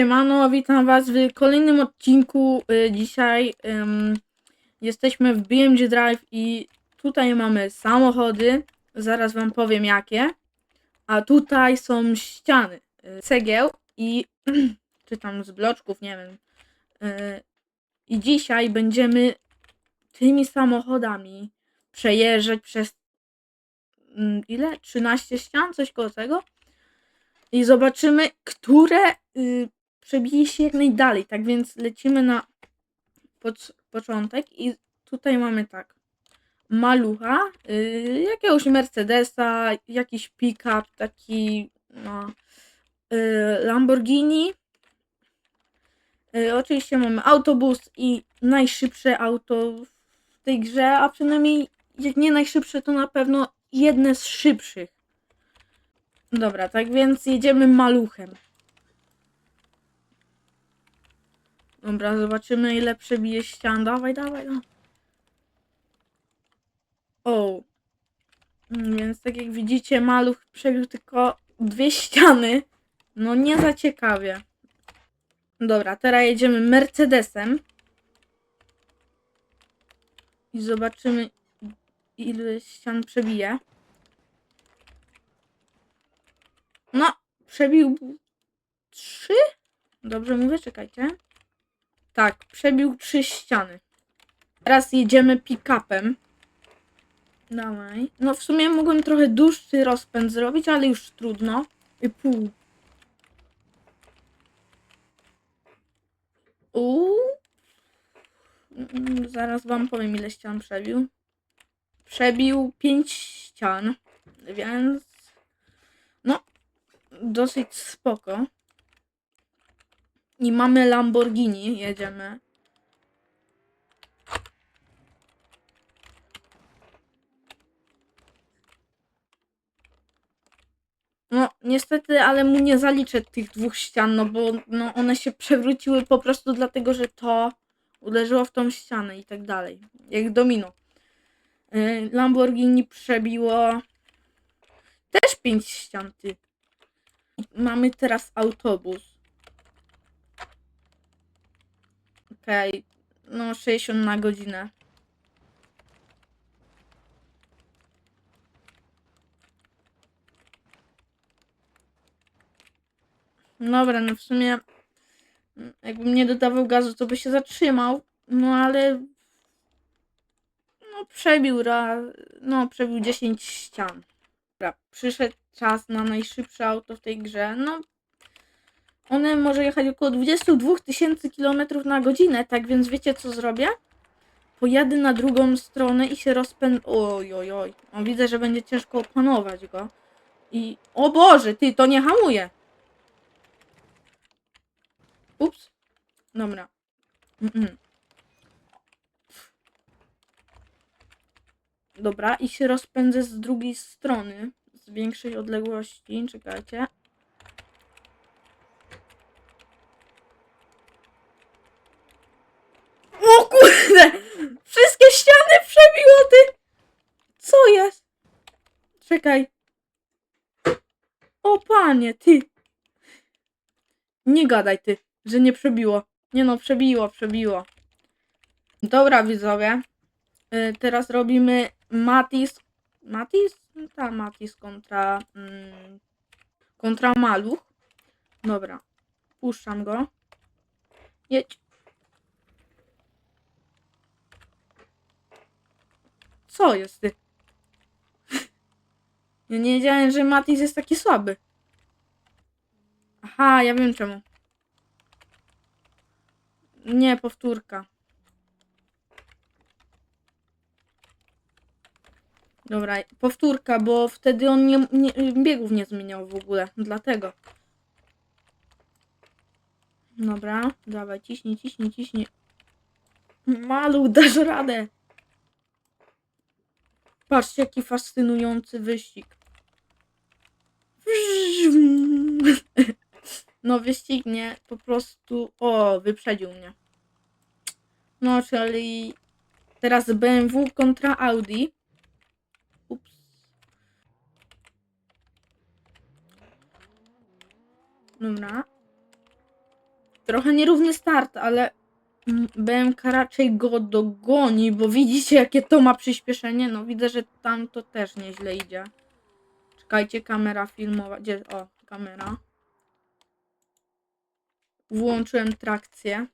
Siemano, witam was w kolejnym odcinku. Y, Dzisiaj ym, jesteśmy w BMG Drive i tutaj mamy samochody. Zaraz wam powiem jakie. A tutaj są ściany y, cegieł i czy tam z bloczków, nie wiem. Y, I dzisiaj będziemy tymi samochodami przejeżdżać przez mm, ile? 13 ścian, coś koło tego. I zobaczymy, które przebije się jak najdalej. Tak więc lecimy na poc- początek i tutaj mamy tak. Malucha, y, jakiegoś Mercedesa, jakiś pick-up, taki no, y, Lamborghini. Y, oczywiście mamy autobus i najszybsze auto w tej grze, a przynajmniej jak nie najszybsze, to na pewno jedne z szybszych. Dobra, tak więc jedziemy maluchem. Dobra, zobaczymy ile przebije ścian. Dawaj, dawaj, no. O. Mm, Więc tak jak widzicie, maluch przebił tylko dwie ściany. No nie za ciekawie. Dobra, teraz jedziemy Mercedesem. I zobaczymy ile ścian przebije. No, przebił trzy? Dobrze mówię, czekajcie. Tak, przebił trzy ściany. Teraz jedziemy pick-upem. Dawaj. No w sumie mogłem trochę dłuższy rozpęd zrobić, ale już trudno. I pół. Uuu. Mm, Zaraz wam powiem ile ścian przebił. Przebił pięć ścian, więc no dosyć spoko. I mamy Lamborghini, jedziemy. No, niestety, ale mu nie zaliczę tych dwóch ścian, no bo no, one się przewróciły po prostu dlatego, że to uderzyło w tą ścianę i tak dalej. Jak domino. Yy, Lamborghini przebiło też pięć ścian, ty. Mamy teraz autobus. Okej, no 60 na godzinę. Dobra, no w sumie jakbym nie dodawał gazu, to by się zatrzymał. No ale no przebił ra, no przebił 10 ścian. Dobra, przyszedł czas na najszybsze auto w tej grze. No one może jechać około 22 tysięcy kilometrów na godzinę, tak więc wiecie co zrobię? Pojadę na drugą stronę i się rozpędzę. Oj, oj, oj. O, widzę, że będzie ciężko opanować go. I. O Boże, ty to nie hamuje. Ups. Dobra. Mm-mm. Dobra, i się rozpędzę z drugiej strony. Z większej odległości. Czekajcie. O kurde! Wszystkie ściany przebiło ty! Co jest? Czekaj. O panie, ty! Nie gadaj ty, że nie przebiło. Nie no, przebiło, przebiło. Dobra widzowie. Y, teraz robimy Matis. Matis? Ta Matis kontra. Mm, kontra Maluch. Dobra. Puszczam go. Jedź. Co jest ty? Ja nie wiedziałem, że Matis jest taki słaby. Aha, ja wiem czemu. Nie, powtórka. Dobra, powtórka, bo wtedy on nie, nie, biegów nie zmieniał w ogóle. Dlatego. Dobra, dawaj, ciśnij, ciśnij, ciśnij. Malu, dasz radę. Patrzcie, jaki fascynujący wyścig. No, wyścig nie, po prostu. O, wyprzedził mnie. No, czyli teraz BMW kontra Audi. Ups. Dobra. Trochę nierówny start, ale BMK raczej go dogoni, bo widzicie jakie to ma przyspieszenie? No widzę, że tam to też nieźle idzie. Czekajcie, kamera filmowa. Gdzie? O, kamera. Włączyłem trakcję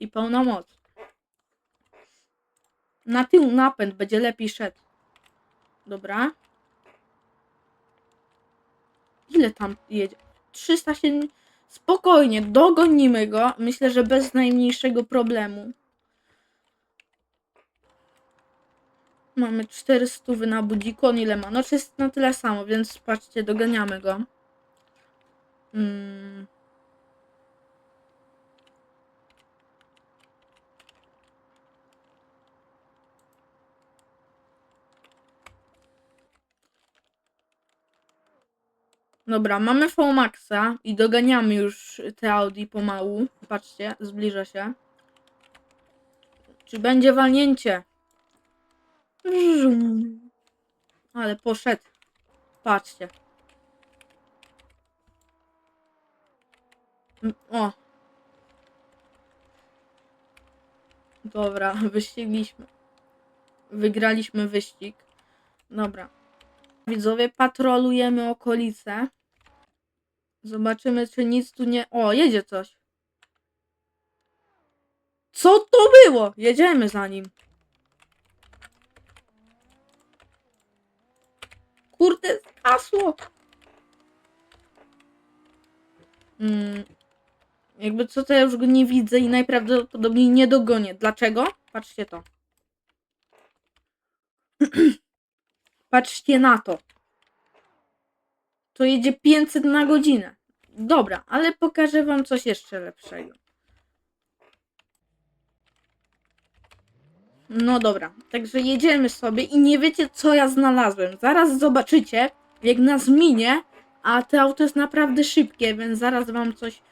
i pełna moc. Na tył napęd będzie lepiej szedł. Dobra. Ile tam jedzie? 307. Spokojnie, dogonimy go. Myślę, że bez najmniejszego problemu. Mamy 400 na budziku. On ile ma? No, czy jest na tyle samo, więc patrzcie, doganiamy go. Mm. Dobra, mamy Maxa i doganiamy już te Audi pomału. Patrzcie, zbliża się. Czy będzie walnięcie? Ale poszedł. Patrzcie. O. Dobra, wyścigliśmy. Wygraliśmy wyścig. Dobra. Widzowie, patrolujemy okolice. Zobaczymy, czy nic tu nie. O, jedzie coś. Co to było? Jedziemy za nim. Kurde, hasło. Mm, jakby co to ja już go nie widzę i najprawdopodobniej nie dogonię. Dlaczego? Patrzcie to. Patrzcie na to. To jedzie 500 na godzinę. Dobra, ale pokażę wam coś jeszcze lepszego. No dobra, także jedziemy sobie i nie wiecie co ja znalazłem. Zaraz zobaczycie, jak nas minie, a to auto jest naprawdę szybkie, więc zaraz wam coś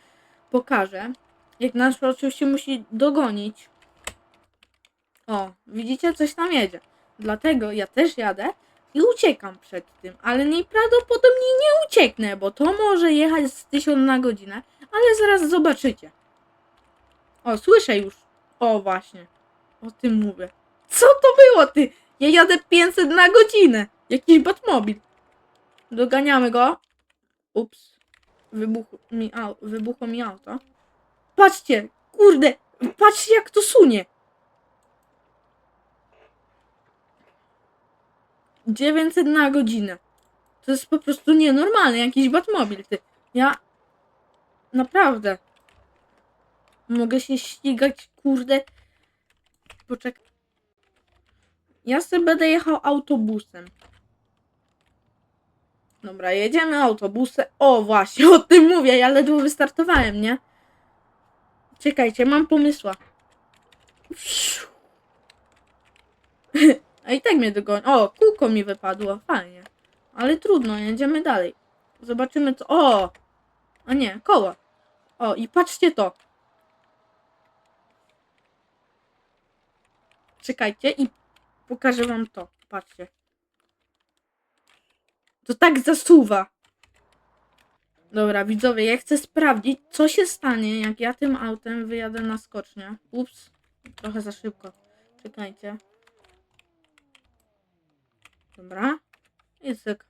pokażę. Jak nas oczywiście musi dogonić. O, widzicie, coś tam jedzie. Dlatego ja też jadę i uciekam przed tym, ale najprawdopodobniej nie ucieknę, bo to może jechać z 1000 na godzinę, ale zaraz zobaczycie. O, słyszę już. O, właśnie. O tym mówię. Co to było, ty? Ja jadę 500 na godzinę. Jakiś Batmobil. Doganiamy go. Ups. Wybuchło mi, au, wybuchło mi auto. Patrzcie, kurde, patrzcie jak to sunie. 900 na godzinę. To jest po prostu nienormalne, jakiś Batmobil, ty. Ja... Naprawdę. Mogę się ścigać, kurde. Poczekaj. Ja sobie będę jechał autobusem. Dobra, jedziemy autobusem. O, właśnie, o tym mówię. Ja ledwo wystartowałem, nie? Czekajcie, mam pomysła. A i tak mnie dogoni. O, kółko mi wypadło. Fajnie. Ale trudno, jedziemy dalej. Zobaczymy co. O! A nie, koło. O, i patrzcie to. Czekajcie i pokażę wam to. Patrzcie. To tak zasuwa. Dobra, widzowie, ja chcę sprawdzić, co się stanie, jak ja tym autem wyjadę na skocznię. Ups, trochę za szybko. Czekajcie. Dobra. I cyk.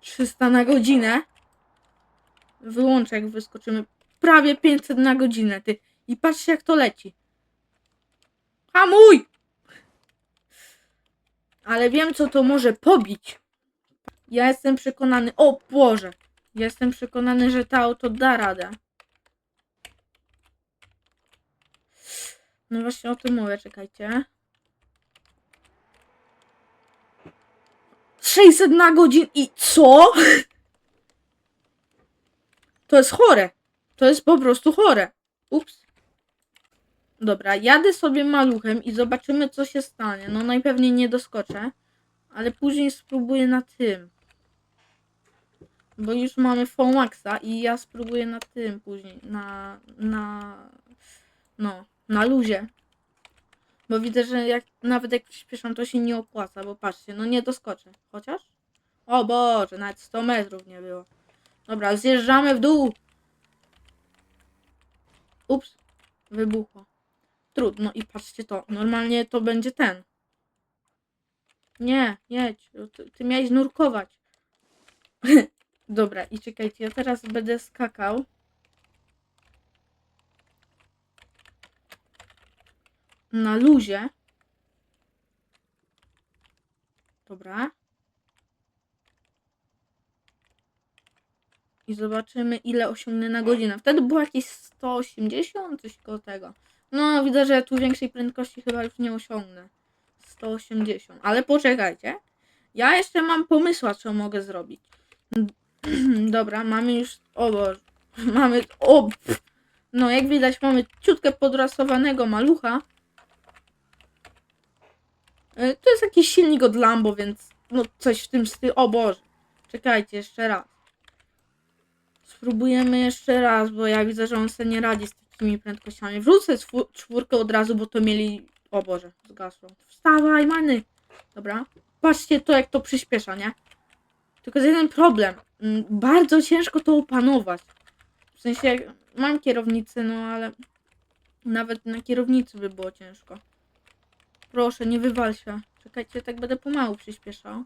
300 na godzinę. Wyłączę, jak wyskoczymy. Prawie 500 na godzinę, ty. I patrzcie, jak to leci. Hamuj! Ale wiem, co to może pobić. Ja jestem przekonany. O Boże! Ja jestem przekonany, że to auto da radę. No właśnie o tym mówię, czekajcie. 600 na godzinę i co? To jest chore. To jest po prostu chore. Ups. Dobra, jadę sobie maluchem i zobaczymy, co się stanie. No najpewniej nie doskoczę, ale później spróbuję na tym. Bo już mamy Maxa i ja spróbuję na tym później. Na. na. No, na luzie. Bo widzę, że jak nawet jak przyspieszam, to się nie opłaca, bo patrzcie, no nie doskoczę. Chociaż? O Boże, nawet 100 metrów nie było. Dobra, zjeżdżamy w dół. Ups, wybuchło. Trudno i patrzcie to. Normalnie to będzie ten. Nie, jedź. Ty, ty miałeś nurkować. Dobra, i czekajcie, ja teraz będę skakał. Na luzie. Dobra. I zobaczymy, ile osiągnę na godzinę. Wtedy było jakieś 180, coś koło tego. No, widzę, że tu większej prędkości chyba już nie osiągnę. 180. Ale poczekajcie. Ja jeszcze mam pomysła, co mogę zrobić. Dobra, mamy już. O Boże. Mamy. O! No, jak widać, mamy ciutkę podrasowanego malucha. Y, To jest jakiś silnik od Lambo, więc no coś w tym stylu. O Boże. Czekajcie, jeszcze raz. Spróbujemy jeszcze raz, bo ja widzę, że on sobie nie radzi z takimi prędkościami. Wrócę czwór- czwórkę od razu, bo to mieli... O Boże, zgasło. Wstawaj, many! Dobra. Patrzcie to, jak to przyspiesza, nie? Tylko jest jeden problem. Mm, Bardzo ciężko to opanować. W sensie, mam kierownicę, no ale... Nawet na kierownicy by było ciężko. Proszę, nie wywal się. Czekajcie, tak będę pomału przyspieszał.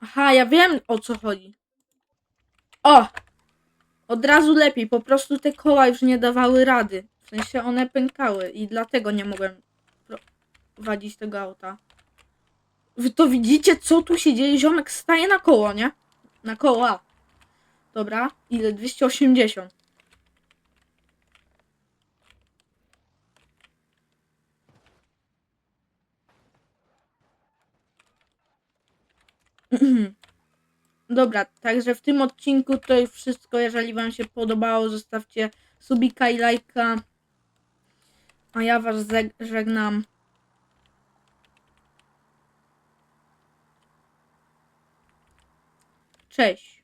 Aha, ja wiem o co chodzi. O! Od razu lepiej, po prostu te koła już nie dawały rady. W sensie one pękały i dlatego nie mogłem prowadzić tego auta. Wy to widzicie, co tu się dzieje? Ziomek staje na koło, nie? Na koła. Dobra, ile? 280. Dobra, także w tym odcinku to już wszystko. Jeżeli Wam się podobało, zostawcie subika i lajka. A ja Was żegnam. Cześć.